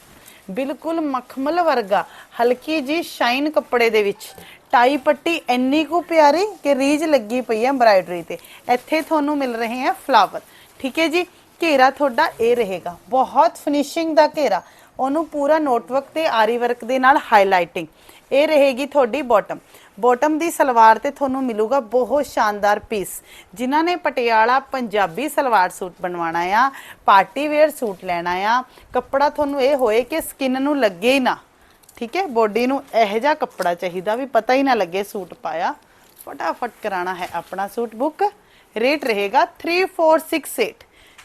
ਬਿਲਕੁਲ ਮਖਮਲ ਵਰਗਾ, ਹਲਕੀ ਜੀ ਸ਼ਾਈਨ ਕੱਪੜੇ ਦੇ ਵਿੱਚ। ਟਾਈ ਪੱਟੀ ਇੰਨੀ ਕੁ ਪਿਆਰੀ ਕਿ ਰੀਜ ਲੱਗੀ ਪਈ ਹੈ ਐਮਬਰਾਇਡਰੀ ਤੇ। ਇੱਥੇ ਤੁਹਾਨੂੰ ਮਿਲ ਰਹੇ ਹੈ ਫਲਾਵਰ ਠੀਕ ਹੈ ਜੀ? ਘੇਰਾ ਤੁਹਾਡਾ ਇਹ ਰਹੇਗਾ। ਬਹੁਤ ਫਿਨਿਸ਼ਿੰਗ ਦਾ ਘੇਰਾ। ਉਹਨੂੰ ਪੂਰਾ ਨੋਟਵਰਕ ਤੇ ਆਰੀ ਵਰਕ ਦੇ ਨਾਲ ਹਾਈਲਾਈਟਿੰਗ ਇਹ ਰਹੇਗੀ ਤੁਹਾਡੀ ਬਾਟਮ ਬਾਟਮ ਦੀ ਸਲਵਾਰ ਤੇ ਤੁਹਾਨੂੰ ਮਿਲੂਗਾ ਬਹੁਤ ਸ਼ਾਨਦਾਰ ਪੀਸ ਜਿਨ੍ਹਾਂ ਨੇ ਪਟਿਆਲਾ ਪੰਜਾਬੀ ਸਲਵਾਰ ਸੂਟ ਬਣਵਾਉਣਾ ਆ ਪਾਰਟੀ ਵੇਅਰ ਸੂਟ ਲੈਣਾ ਆ। ਕੱਪੜਾ ਤੁਹਾਨੂੰ ਇਹ ਹੋਏ ਕਿ ਸਕਿਨ ਨੂੰ ਲੱਗੇ ਹੀ ਨਾ। ਠੀਕ ਹੈ? ਬੋਡੀ ਨੂੰ ਇਹੋ ਜਿਹਾ ਕੱਪੜਾ ਚਾਹੀਦਾ ਵੀ ਪਤਾ ਹੀ ਨਾ ਲੱਗੇ ਸੂਟ ਪਾਇਆ। ਫਟਾਫਟ ਕਰਾਣਾ ਹੈ ਆਪਣਾ ਸੂਟ ਬੁੱਕ। ਰੇਟ ਰਹੇਗਾ 3468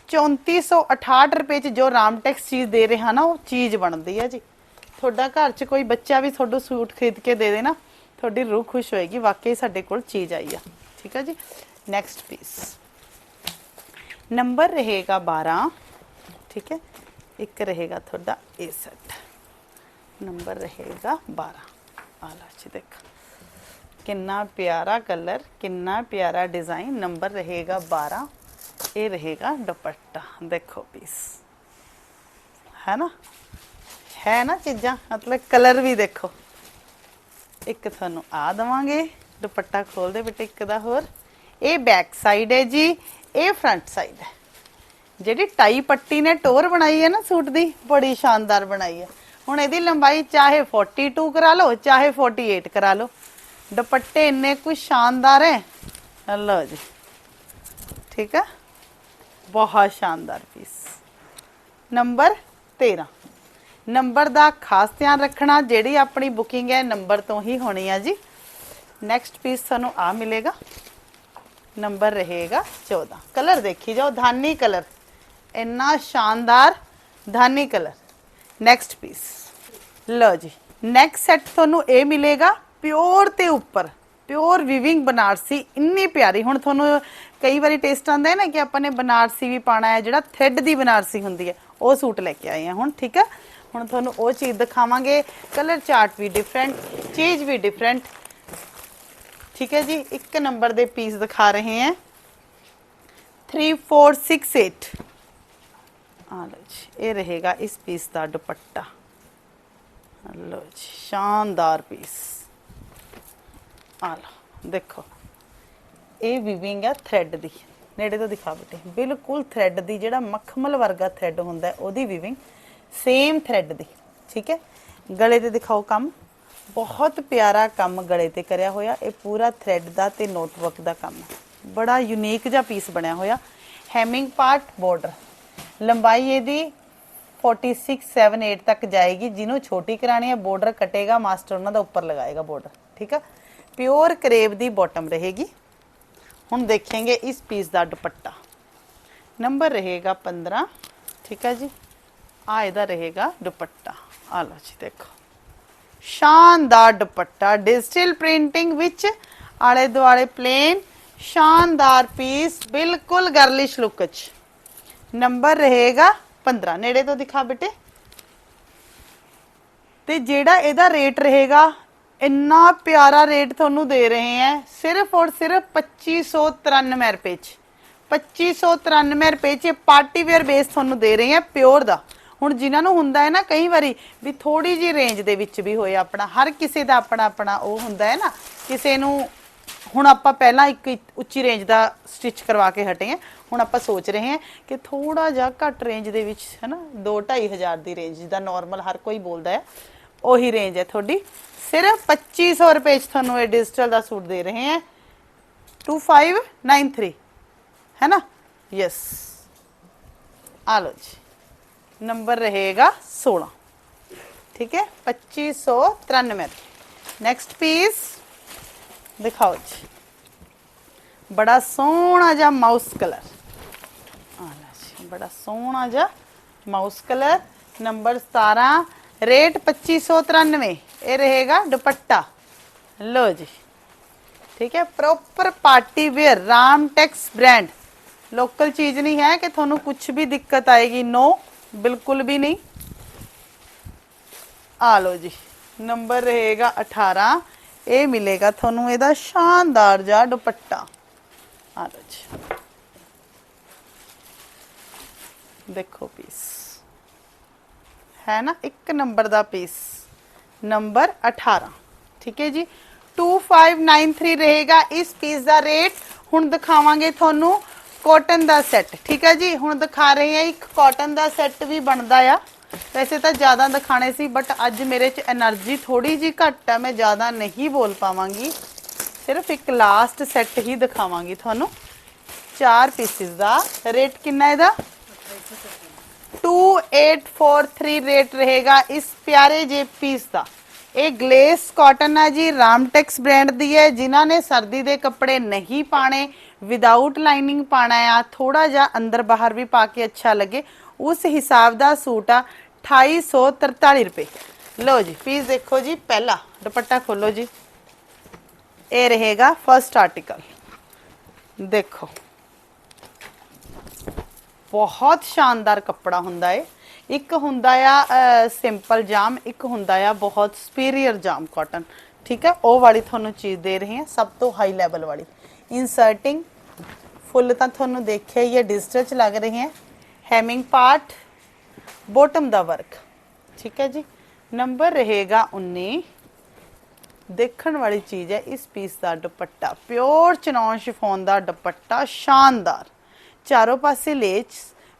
3468 ਰੁਪਏ ਚ ਜੋ ਰਾਮਟੈਕਸ ਚੀਜ਼ ਦੇ ਰਿਹਾ ਨਾ, ਉਹ ਚੀਜ਼ ਬਣਦੀ ਹੈ ਜੀ। ਤੁਹਾਡਾ ਘਰ 'ਚ ਕੋਈ ਬੱਚਾ ਵੀ ਤੁਹਾਨੂੰ ਸੂਟ ਖਰੀਦ ਕੇ ਦੇ ਦੇ ਨਾ, ਤੁਹਾਡੀ ਰੂਹ ਖੁਸ਼ ਹੋਏਗੀ, ਵਾਕਈ ਸਾਡੇ ਕੋਲ ਚੀਜ਼ ਆਈ ਆ। ਠੀਕ ਹੈ ਜੀ? ਨੈਕਸਟ ਪੀਸ ਨੰਬਰ ਰਹੇਗਾ 12 ਠੀਕ ਹੈ? ਇੱਕ ਰਹੇਗਾ ਤੁਹਾਡਾ ਇਹ ਸੈੱਟ ਨੰਬਰ ਰਹੇਗਾ 12 ਆਲਾ ਲਾ ਜੀ ਦੇਖ। ਕਿੰਨਾ ਪਿਆਰਾ ਕਲਰ, ਕਿੰਨਾ ਪਿਆਰਾ ਡਿਜ਼ਾਈਨ, ਨੰਬਰ ਰਹੇਗਾ 12 ਇਹ ਰਹੇਗਾ ਦੁਪੱਟਾ। ਦੇਖੋ ਪੀਸ ਹੈ ਨਾ? ਹੈ ਨਾ ਚੀਜ਼ਾਂ? ਮਤਲਬ ਕਲਰ ਵੀ ਦੇਖੋ। ਇੱਕ ਤੁਹਾਨੂੰ ਆ ਦਵਾਂਗੇ, ਦੁਪੱਟਾ ਖੋਲ ਦੇ ਬੇਟੇ ਇੱਕ ਦਾ ਹੋਰ। ਇਹ ਬੈਕ ਸਾਈਡ ਹੈ ਜੀ, ਇਹ ਫਰੰਟ ਸਾਈਡ ਹੈ। ਜਿਹੜੀ ਟਾਈ ਪੱਟੀ ਨੇ ਟੋਰ ਬਣਾਈ ਹੈ ਨਾ ਸੂਟ ਦੀ, ਬੜੀ ਸ਼ਾਨਦਾਰ ਬਣਾਈ ਹੈ। ਹੁਣ ਇਹਦੀ ਲੰਬਾਈ ਚਾਹੇ 42 ਕਰਾ ਲਓ, ਚਾਹੇ 48 ਕਰਾ ਲਓ। ਦੁਪੱਟੇ ਇੰਨੇ ਕੁ ਸ਼ਾਨਦਾਰ ਹੈ ਲਓ ਜੀ। ਠੀਕ ਹੈ ਬਹੁਤ ਸ਼ਾਨਦਾਰ ਪੀਸ ਨੰਬਰ 13 ਨੰਬਰ ਦਾ ਖਾਸ ਧਿਆਨ ਰੱਖਣਾ, ਜਿਹੜੀ ਆਪਣੀ ਬੁਕਿੰਗ ਹੈ ਨੰਬਰ ਤੋਂ ਹੀ ਹੋਣੀ ਆ ਜੀ। ਨੈਕਸਟ ਪੀਸ ਤੁਹਾਨੂੰ ਆ ਮਿਲੇਗਾ। ਨੰਬਰ ਰਹੇਗਾ 14 ਕਲਰ ਦੇਖੀ ਜਾਓ, ਧਾਨੀ ਕਲਰ ਇੰਨਾ ਸ਼ਾਨਦਾਰ ਧਾਨੀ ਕਲਰ ਨੈਕਸਟ ਪੀਸ ਲਓ ਜੀ ਨੈਕਸਟ ਸੈੱਟ ਤੁਹਾਨੂੰ ਇਹ ਮਿਲੇਗਾ ਪਿਓਰ ਤੇ ਉੱਪਰ। ਪਿਓਰ ਵਿਵਿੰਗ ਬਨਾਰਸੀ ਇੰਨੀ ਪਿਆਰੀ। ਹੁਣ ਤੁਹਾਨੂੰ ਕਈ ਵਾਰੀ ਟੇਸਟ ਆਉਂਦਾ ਹੈ ਨਾ ਕਿ ਆਪਾਂ ਨੇ ਬਨਾਰਸੀ ਵੀ ਪਾਣਾ ਹੈ, ਜਿਹੜਾ ਥ੍ਰੈਡ ਦੀ ਬਨਾਰਸੀ ਹੁੰਦੀ ਹੈ, ਉਹ ਸੂਟ ਲੈ ਕੇ ਆਏ ਹਾਂ ਹੁਣ, ਠੀਕ ਹੈ? ਹੁਣ ਤੁਹਾਨੂੰ ਉਹ ਚੀਜ਼ ਦਿਖਾਵਾਂਗੇ। ਕਲਰ ਚਾਰਟ ਵੀ ਡਿਫਰੈਂਟ ਚੀਜ਼ ਵੀ ਡਿਫਰੈਂਟ ਠੀਕ ਹੈ ਜੀ, ਇੱਕ ਨੰਬਰ ਦੇ ਪੀਸ ਦਿਖਾ ਰਹੇ ਹਾਂ। 3468 ਆ ਲਓ ਜੀ, ਇਹ ਰਹੇਗਾ ਇਸ ਪੀਸ ਦਾ ਦੁਪੱਟਾ। ਲਓ ਜੀ, ਸ਼ਾਨਦਾਰ ਪੀਸ ਆ ਲਓ, ਦੇਖੋ, ਇਹ ਵੀਵਿੰਗ ਆ ਥ੍ਰੈਡ ਦੀ। ਨੇੜੇ ਤੋਂ ਦਿਖਾ ਬੇਟੇ, ਬਿਲਕੁਲ ਥ੍ਰੈਡ ਦੀ, ਜਿਹੜਾ ਮਖਮਲ ਵਰਗਾ ਥ੍ਰੈਡ ਹੁੰਦਾ ਉਹਦੀ ਵੀਵਿੰਗ ਸੇਮ ਥ੍ਰੈਡ ਦੀ, ਠੀਕ ਹੈ? ਗਲੇ ਤੇ ਦਿਖਾਓ ਕੰਮ। ਬਹੁਤ ਪਿਆਰਾ ਕੰਮ ਗਲੇ ਤੇ ਕਰਿਆ ਹੋਇਆ, ਇਹ ਪੂਰਾ ਥ੍ਰੈਡ ਦਾ ਤੇ ਨੋਟਵਰਕ ਦਾ ਕੰਮ ਹੈ। ਬੜਾ ਯੂਨੀਕ ਜਿਹਾ ਪੀਸ ਬਣਿਆ ਹੋਇਆ। ਹੈਮਿੰਗ ਪਾਰਟ ਬਾਰਡਰ ਲੰਬਾਈ ਇਹਦੀ 46 7 8 ਤੱਕ ਜਾਏਗੀ, ਜਿਹਨੂੰ ਛੋਟੀ ਕਰਾਣੀ ਹੈ ਬਾਰਡਰ ਕਟੇਗਾ ਮਾਸਟਰ ਉਹਨਾਂ ਦਾ ਉੱਪਰ ਲਗਾਏਗਾ ਬਾਰਡਰ ਠੀਕ ਹੈ ਪਿਓਰ ਕਰੇਵ ਦੀ ਬਾਟਮ ਰਹੇਗੀ। ਹੁਣ ਦੇਖਾਂਗੇ ਇਸ ਪੀਸ ਦਾ ਦੁਪੱਟਾ। ਨੰਬਰ ਰਹੇਗਾ 15 ਠੀਕ ਹੈ ਜੀ? ਆ ਇਹਦਾ ਰਹੇਗਾ ਦੁਪੱਟਾ। ਆ ਲਓ ਜੀ, ਦੇਖੋ। ਸ਼ਾਨਦਾਰ ਦੁਪੱਟਾ ਡਿਜੀਟਲ ਪ੍ਰਿੰਟਿੰਗ ਵਿੱਚ ਆਲੇ ਦੁਆਲੇ ਪਲੇਨ ਸ਼ਾਨਦਾਰ ਪੀਸ ਬਿਲਕੁਲ ਗਰਲਿਸ਼ ਲੁੱਕ ਚ। ਨੰਬਰ ਰਹੇਗਾ 15 ਨੇੜੇ ਤੋਂ ਦਿਖਾ ਬੇਟੇ। ਤੇ ਜਿਹੜਾ ਇਹਦਾ ਰੇਟ ਰਹੇਗਾ, ਇੰਨਾ ਪਿਆਰਾ ਰੇਟ ਤੁਹਾਨੂੰ ਦੇ ਰਹੇ ਹੈ ਸਿਰਫ ਔਰ ਸਿਰਫ 2593 ਰੁਪਏ ਚ। 2593 ਰੁਪਏ ਚ ਪਾਰਟੀ ਵੇਅਰ ਬੇਸ ਤੁਹਾਨੂੰ ਦੇ ਰਹੇ ਹੈ ਪਿਓਰ ਦਾ। ਹੁਣ ਜਿਨ੍ਹਾਂ ਨੂੰ ਹੁੰਦਾ ਹੈ ਨਾ ਕਈ ਵਾਰੀ ਵੀ ਥੋੜੀ ਜੀ ਰੇਂਜ ਦੇ ਵਿੱਚ ਵੀ ਹੋਏ ਆਪਣਾ, ਹਰ ਕਿਸੇ ਦਾ ਆਪਣਾ ਆਪਣਾ ਉਹ ਹੁੰਦਾ ਹੈ ਨਾ, ਕਿਸੇ ਨੂੰ ਹੁਣ ਆਪਾਂ ਪਹਿਲਾਂ ਇੱਕ ਉੱਚੀ ਰੇਂਜ ਦਾ ਸਟਿਚ ਕਰਵਾ ਕੇ ਹਟੇ ਆ ਹੁਣ ਆਪਾਂ ਸੋਚ ਰਹੇ ਹਾਂ ਕਿ ਥੋੜਾ ਜਿਹਾ ਘੱਟ ਰੇਂਜ ਦੇ ਵਿੱਚ ਹੈ ਨਾ 2 ਹਜ਼ਾਰ ਦੀ ਰੇਂਜ ਜਿਹਦਾ ਨਾਰਮਲ ਹਰ ਕੋਈ ਬੋਲਦਾ ਹੈ, ਉਹੀ ਰੇਂਜ ਹੈ ਤੁਹਾਡੀ। ਸਿਰਫ 2500 ਰੁਪਏ ਚ ਤੁਹਾਨੂੰ ਇਹ ਡਿਜੀਟਲ ਦਾ ਸੂਟ ਦੇ ਰਹੇ ਹਾਂ। 2593 ਹੈ ਨਾ ਯੈਸ ਆ ਲਓ ਜੀ। ਨੰਬਰ ਰਹੇਗਾ 16 ਠੀਕ ਹੈ? 2593 ਨੈਕਸਟ ਪੀਸ ਦਿਖਾਓ ਜੀ। ਬੜਾ ਸੋਹਣਾ ਜਿਹਾ ਮਾਊਸ ਕਲਰ ਆ ਲੈ ਜੀ ਬੜਾ ਸੋਹਣਾ ਜਿਹਾ ਮਾਊਸ ਕਲਰ ਨੰਬਰ 17 ਰੇਟ 2593 ਇਹ ਰਹੇਗਾ ਦੁਪੱਟਾ ਲੋ ਜੀ ਠੀਕ ਹੈ proper party wear Ramtex brand local ਚੀਜ਼ ਨਹੀਂ ਹੈ ਕਿ ਤੁਹਾਨੂੰ ਕੁਝ ਵੀ ਦਿੱਕਤ ਆਏਗੀ ਨੋ ਬਿਲਕੁਲ ਵੀ ਨਹੀਂ ਆ ਲੋ ਜੀ ਨੰਬਰ ਰਹੇਗਾ 18 ਇਹ ਮਿਲੇਗਾ ਤੁਹਾਨੂੰ ਇਹਦਾ ਸ਼ਾਨਦਾਰ ਜਿਹਾ ਦੁਪੱਟਾ ਆ ਲੋ ਜੀ ਦੇਖੋ ਪੀਸ ਹੈ ਨਾ? ਇੱਕ ਨੰਬਰ ਦਾ ਪੀਸ ਨੰਬਰ 18 ਠੀਕ ਹੈ ਜੀ? 2593 ਰਹੇਗਾ ਇਸ ਪੀਸ ਦਾ ਰੇਟ ਹੁਣ ਦਿਖਾਵਾਂਗੇ ਤੁਹਾਨੂੰ ਕਾਟਨ ਦਾ ਸੈੱਟ ਠੀਕ ਹੈ ਜੀ? ਹੁਣ ਦਿਖਾ ਰਹੇ ਆ ਇੱਕ ਕਾਟਨ ਦਾ ਸੈੱਟ ਵੀ ਬਣਦਾ ਆ। ਵੈਸੇ ਤਾਂ ਜ਼ਿਆਦਾ ਦਿਖਾਣੇ ਸੀ ਬਟ ਅੱਜ ਮੇਰੇ 'ਚ એનર્ਜੀ ਥੋੜੀ ਜੀ ਘੱਟ ਆ, ਮੈਂ ਜ਼ਿਆਦਾ ਨਹੀਂ ਬੋਲ ਪਾਵਾਂਗੀ। ਸਿਰਫ ਇੱਕ ਲਾਸਟ ਸੈੱਟ ਹੀ ਦਿਖਾਵਾਂਗੀ ਤੁਹਾਨੂੰ। ਚਾਰ ਪੀਸਿਸ ਦਾ ਰੇਟ ਕਿੰਨਾ ਇਹਦਾ? 2843 ਰੇਟ ਰਹੇਗਾ ਇਸ ਪਿਆਰੇ ਜੇ ਪੀਸ ਦਾ ਇਹ ਗਲੇਸ ਕਾਟਨ ਹੈ ਜੀ ਰਾਮਟੈਕਸ ਬ੍ਰਾਂਡ ਦੀ ਹੈ ਜਿਨ੍ਹਾਂ ਨੇ ਸਰਦੀ ਦੇ ਕੱਪੜੇ ਨਹੀਂ ਪਾਣੇ ਵਿਦਆਊਟ ਲਾਈਨਿੰਗ ਪਾਣਾ ਆ ਥੋੜਾ ਜਿਹਾ ਅੰਦਰ ਬਾਹਰ ਵੀ ਪਾ ਕੇ ਅੱਛਾ ਲੱਗੇ ਉਸ ਹਿਸਾਬ ਦਾ ਸੂਟ ਆ 2843 ਰੁਪਏ ਲਓ ਜੀ ਪੀਸ ਦੇਖੋ ਜੀ ਪਹਿਲਾ ਦੁਪੱਟਾ ਖੋਲੋ ਜੀ ਇਹ ਰਹੇਗਾ ਫਰਸਟ ਆਰਟੀਕਲ ਦੇਖੋ ਬਹੁਤ ਸ਼ਾਨਦਾਰ ਕੱਪੜਾ ਹੁੰਦਾ ਏ। ਇੱਕ ਹੁੰਦਾ ਆ ਸਿੰਪਲ ਜਾਮ, ਇੱਕ ਹੁੰਦਾ ਆ ਬਹੁਤ ਸੁਪੀਰੀਅਰ ਜਾਮ ਕਾਟਨ ਠੀਕ ਹੈ ਉਹ ਵਾਲੀ ਤੁਹਾਨੂੰ ਚੀਜ਼ ਦੇ ਰਹੇ ਹਾਂ, ਸਭ ਤੋਂ ਹਾਈ ਲੈਵਲ ਵਾਲੀ। ਇਨਸਰਟਿੰਗ ਫੁੱਲ ਤਾਂ ਤੁਹਾਨੂੰ ਦੇਖਿਆ ਹੀ ਹੈ ਡਿਜੀਟਲ ਚ ਲੱਗ ਰਹੇ ਹੈ ਹੈਮਿੰਗ ਪਾਰਟ ਬੋਟਮ ਦਾ ਵਰਕ ਠੀਕ ਹੈ ਜੀ? ਨੰਬਰ ਰਹੇਗਾ 19 ਦੇਖਣ ਵਾਲੀ ਚੀਜ਼ ਹੈ, ਇਸ ਪੀਸ ਦਾ ਦੁਪੱਟਾ। ਪਿਓਰ ਚਨੌਨ ਸ਼ਿਫੋਨ ਦਾ ਦੁਪੱਟਾ, ਸ਼ਾਨਦਾਰ। ਚਾਰੋਂ ਪਾਸੇ ਲੇਚ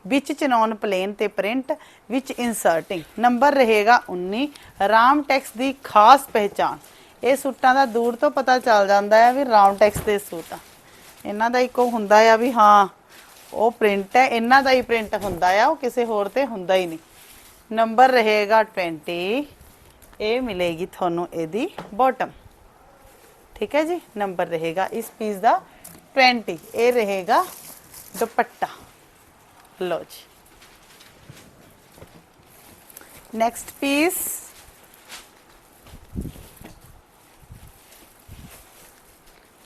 ਵਿੱਚ ਚਨੌਨ ਪਲੇਨ ਤੇ ਪ੍ਰਿੰਟ ਵਿੱਚ ਇਨਸਰਟਿੰਗ। ਨੰਬਰ ਰਹੇਗਾ 19 ਰਾਮ ਟੈਕਸ ਦੀ ਖਾਸ ਪਹਿਚਾਨ ਇਹ ਸੂਟਾਂ ਦਾ ਦੂਰ ਤੋਂ ਪਤਾ ਚੱਲ ਜਾਂਦਾ ਹੈ ਵੀ ਰਾਮ ਟੈਕਸ ਦੇ ਸੂਟ। ਆ ਇਹਨਾਂ ਦਾ ਇੱਕ ਉਹ ਹੁੰਦਾ ਆ ਵੀ ਹਾਂ, ਉਹ ਪ੍ਰਿੰਟ ਹੈ, ਇਹਨਾਂ ਦਾ ਹੀ ਪ੍ਰਿੰਟ ਹੁੰਦਾ ਆ, ਉਹ ਕਿਸੇ ਹੋਰ ਤੇ ਹੁੰਦਾ ਹੀ ਨਹੀਂ। ਨੰਬਰ ਰਹੇਗਾ 20 ਇਹ ਮਿਲੇਗੀ ਤੁਹਾਨੂੰ ਇਹਦੀ ਬਾਟਮ ਠੀਕ ਹੈ ਜੀ? ਨੰਬਰ ਰਹੇਗਾ ਇਸ ਪੀਸ ਦਾ 20 ਇਹ ਰਹੇਗਾ ਦੁਪੱਟਾ। ਲਓ ਜੀ। ਨੈਕਸਟ ਪੀਸ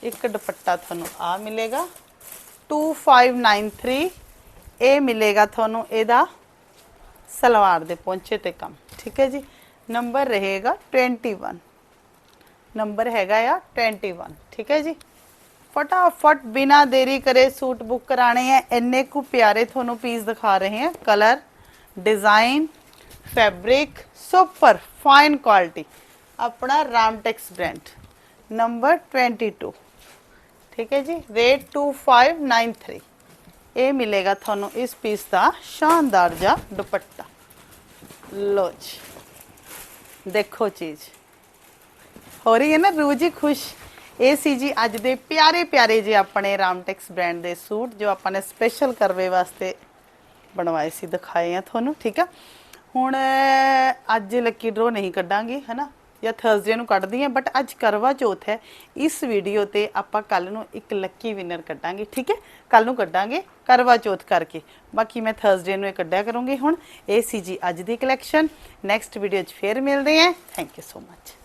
ਇੱਕ ਦੁਪੱਟਾ ਤੁਹਾਨੂੰ ਆ ਮਿਲੇਗਾ। 2593 ਇਹ ਮਿਲੇਗਾ ਤੁਹਾਨੂੰ ਇਹਦਾ ਸਲਵਾਰ ਦੇ ਪਹੁੰਚੇ ਤੇ ਕੰਮ। ਠੀਕ ਹੈ ਜੀ? ਨੰਬਰ ਰਹੇਗਾ 21 ਨੰਬਰ ਹੈਗਾ ਆ 21 ਠੀਕ ਹੈ ਜੀ? ਫਟਾਫਟ ਬਿਨਾ ਦੇਰੀ ਕਰੇ ਸੂਟ ਬੁੱਕ ਕਰਾਣੇ ਹੈ ਇੰਨੇ ਕੁ ਪਿਆਰੇ ਤੁਹਾਨੂੰ ਪੀਸ ਦਿਖਾ ਰਹੇ ਹਾਂ colour design fabric super fine quality ਆਪਣਾ ਰਾਮਟੈਕਸ ਬ੍ਰਾਂਡ ਨੰਬਰ 22 ਠੀਕ ਹੈ ਜੀ ਰੇਟ 2593 ਇਹ ਮਿਲੇਗਾ ਤੁਹਾਨੂੰ ਇਸ ਪੀਸ ਦਾ ਸ਼ਾਨਦਾਰ ਜਿਹਾ ਦੁਪੱਟਾ ਲੋ ਜੀ ਦੇਖੋ ਚੀਜ਼ ਹੋ ਰਹੀ ਹੈ ਨਾ ਰੂਹ ਜੀ ਖੁਸ਼ ਇਹ ਸੀ ਜੀ ਅੱਜ ਦੇ ਪਿਆਰੇ ਪਿਆਰੇ ਜੇ ਆਪਣੇ ਰਾਮਟੈਕਸ ਬ੍ਰਾਂਡ ਦੇ ਸੂਟ, ਜੋ ਆਪਾਂ ਨੇ ਸਪੈਸ਼ਲ ਕਰਵੇ ਵਾਸਤੇ ਬਣਵਾਏ ਸੀ, ਦਿਖਾਏ ਆ ਤੁਹਾਨੂੰ, ਠੀਕ ਆ? ਹੁਣ ਅੱਜ ਲੱਕੀ ਡਰੋ ਨਹੀਂ ਕੱਢਾਂਗੇ, ਹਨਾ? ਜਾਂ ਥਰਸਡੇ ਨੂੰ ਕੱਢਦੀ ਆ ਬਟ ਅੱਜ ਕਰਵਾ ਚੌਥ ਹੈ। ਇਸ ਵੀਡੀਓ ਤੇ ਆਪਾਂ ਕੱਲ ਨੂੰ ਇੱਕ ਲੱਕੀ ਵਿਨਰ ਕੱਢਾਂਗੇ, ਠੀਕ ਹੈ? ਕੱਲ ਨੂੰ ਕੱਢਾਂਗੇ ਕਰਵਾ ਚੌਥ ਕਰਕੇ। ਬਾਕੀ ਮੈਂ ਥਰਸਡੇ ਨੂੰ ਇਹ ਕੱਢਿਆ ਕਰੂੰਗੀ ਹੁਣ। ਇਹ ਸੀ ਜੀ ਅੱਜ ਦੀ ਕਲੈਕਸ਼ਨ ਨੈਕਸਟ ਵੀਡੀਓ 'ਚ ਫੇਰ ਮਿਲਦੇ ਹਾਂ ਥੈਂਕ ਯੂ ਸੋ ਮਚ